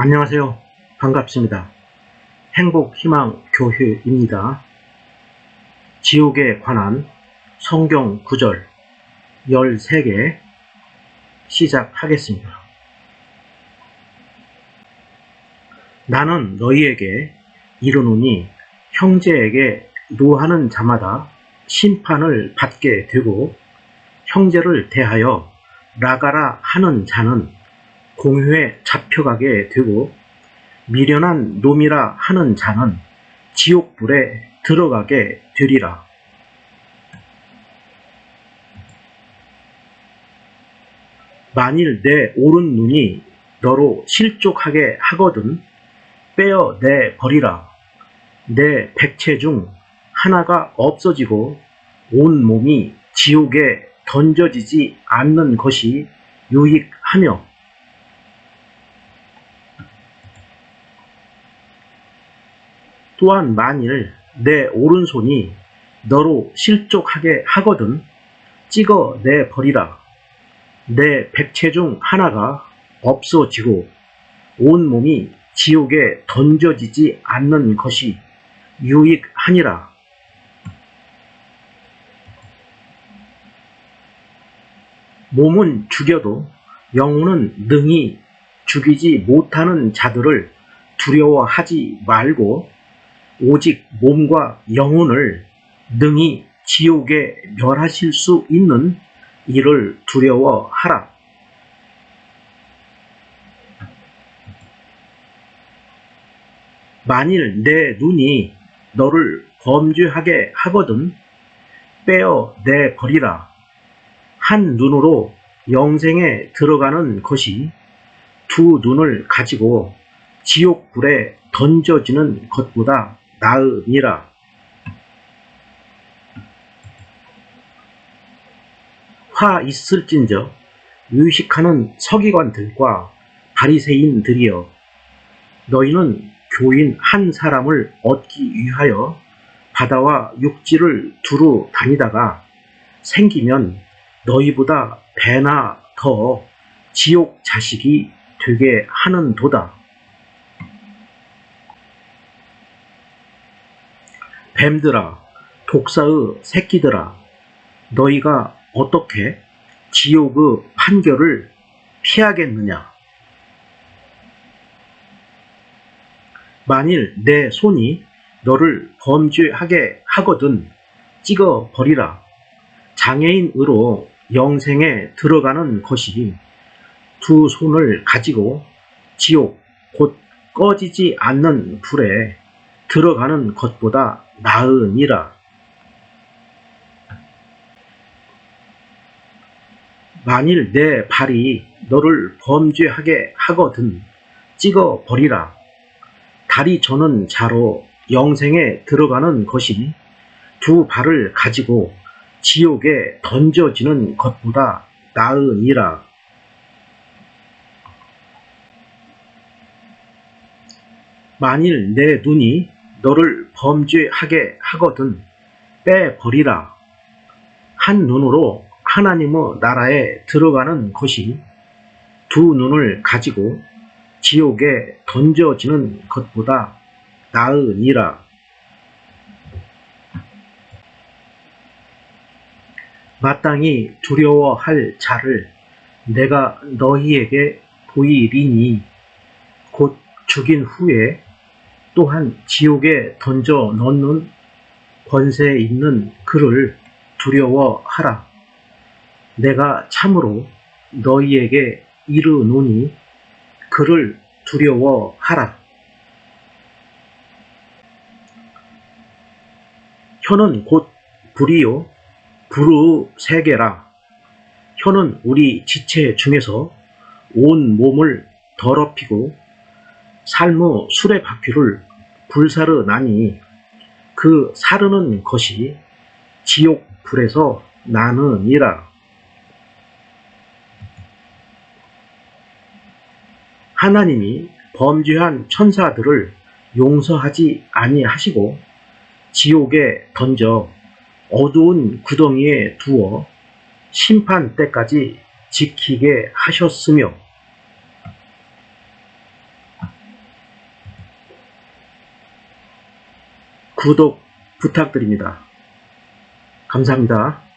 안녕하세요. 반갑습니다. 행복 희망 교회입니다. 지옥에 관한 성경 구절 13개 시작하겠습니다. 나는 너희에게 이르노니 형제에게 노하는 자마다 심판을 받게 되고 형제를 대하여 나가라 하는 자는 공회에 잡혀가게 되고 미련한 놈이라 하는 자는 지옥불에 들어가게 되리라. 만일 내 오른 눈이 너로 실족하게 하거든 빼어 내 버리라. 내 백체 중 하나가 없어지고 온 몸이 지옥에 던져지지 않는 것이 유익하며 또한 만일 내 오른손이 너로 실족하게 하거든 찍어 내 버리라. 내 백체 중 하나가 없어지고 온 몸이 지옥에 던져지지 않는 것이 유익하니라. 몸은 죽여도 영혼은 능히 죽이지 못하는 자들을 두려워하지 말고 오직 몸과 영혼을 능히 지옥에 멸하실 수 있는 이를 두려워하라. 만일 내 눈이 너를 범죄하게 하거든 빼어 내 버리라. 한 눈으로 영생에 들어가는 것이 두 눈을 가지고 지옥불에 던져지는 것보다 나으니라. 화 있을진저 유식하는 서기관들과 바리새인들이여 너희는 교인 한 사람을 얻기 위하여 바다와 육지를 두루 다니다가 생기면 너희보다 배나 더 지옥 자식이 되게 하는 도다. 뱀들아, 독사의 새끼들아, 너희가 어떻게 지옥의 판결을 피하겠느냐? 만일 내 손이 너를 범죄하게 하거든 찍어 버리라. 장애인으로 영생에 들어가는 것이 두 손을 가지고 지옥 곧 꺼지지 않는 불에 들어가는 것보다 나으니라. 만일 내 발이 너를 범죄하게 하거든 찍어 버리라. 다리 저는 자로 영생에 들어가는 것이 두 발을 가지고 지옥에 던져지는 것보다 나으니라. 만일 내 눈이 너를 범죄하게 하거든 빼버리라. 한 눈으로 하나님의 나라에 들어가는 것이 두 눈을 가지고 지옥에 던져지는 것보다 나으니라. 마땅히 두려워할 자를 내가 너희에게 보이리니 곧 죽인 후에 또한 지옥에 던져 넣는 권세 있는 그를 두려워하라. 내가 참으로 너희에게 이르노니 그를 두려워하라. 혀는 곧 불이요 불의 세계라. 혀는 우리 지체 중에서 온 몸을 더럽히고 삶의 수레 바퀴를 불사르 나니 그 사르는 것이 지옥 불에서 나느니라. 하나님이 범죄한 천사들을 용서하지 아니하시고 지옥에 던져 어두운 구덩이에 두어 심판 때까지 지키게 하셨으며 구독 부탁드립니다. 감사합니다.